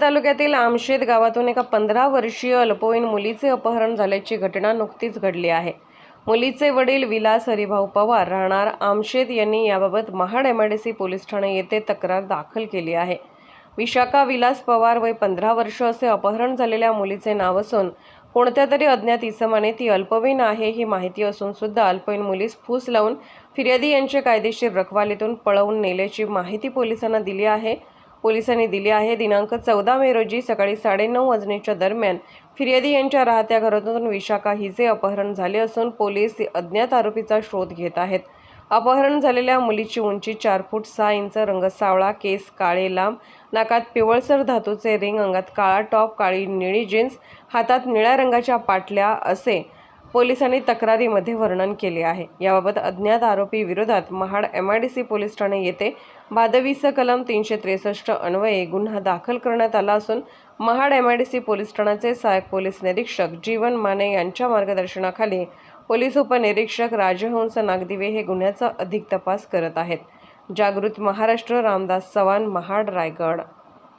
तालुक्यातील आमशेत गावातून एका पंधरा वर्षीय अल्पवयीन मुलीचे अपहरण झाल्याची घटना नुकतीच घडली आहे. मुलीचे वडील विलास हरिभाऊ पवार राहणार आमशेत यांनी याबाबत Mahad M R D C police Thane येथे तक्रार दाखल केली आहे. विशाखा विलास पवार वय पंधरा वर्ष असे अपहरण झालेल्या मुलीचे नाव असून कोणत्या तरी अज्ञात इसमाने ती अल्पवयीन आहे ही माहिती असून सुद्धा अल्पवयीन मुलीस फूस लावून फिर्यादी यांचे कायदेशीर रखवालीतून पळवून नेल्याची माहिती पोलिसांना दिली आहे. पोलिसांनी दिली आहे. दिनांक चौदा मे रोजी सकाळी साडेनऊ वाजण्याच्या दरम्यान फिर्यादी यांच्या राहत्या घरातून विशाखा हिचे अपहरण झाले असून पोलीस अज्ञात आरोपीचा शोध घेत आहेत. अपहरण झालेल्या मुलीची उंची चार फूट सहा इंच रंग सावळा केस काळे लांब नाकात पिवळसर धातूचे रिंग अंगात काळा टॉप काळी निळी जीन्स हातात निळ्या रंगाच्या पाटल्या असे पोलिसांनी तक्रारीमध्ये वर्णन केले आहे. याबाबत अज्ञात आरोपी विरोधात महाड एमआयडीसी पोलीस ठाणे येथे भादवीस कलम तीनशे त्रेसष्ट अन्वये गुन्हा दाखल करण्यात आला असून महाड एमआयडीसी पोलीस ठाण्याचे सहाय्यक पोलीस निरीक्षक जीवन माने यांच्या मार्गदर्शनाखाली पोलीस उपनिरीक्षक राजहंस नागदिवे हे गुन्ह्याचा अधिक तपास करत आहेत. जागृत महाराष्ट्र रामदास चव्हाण महाड रायगड.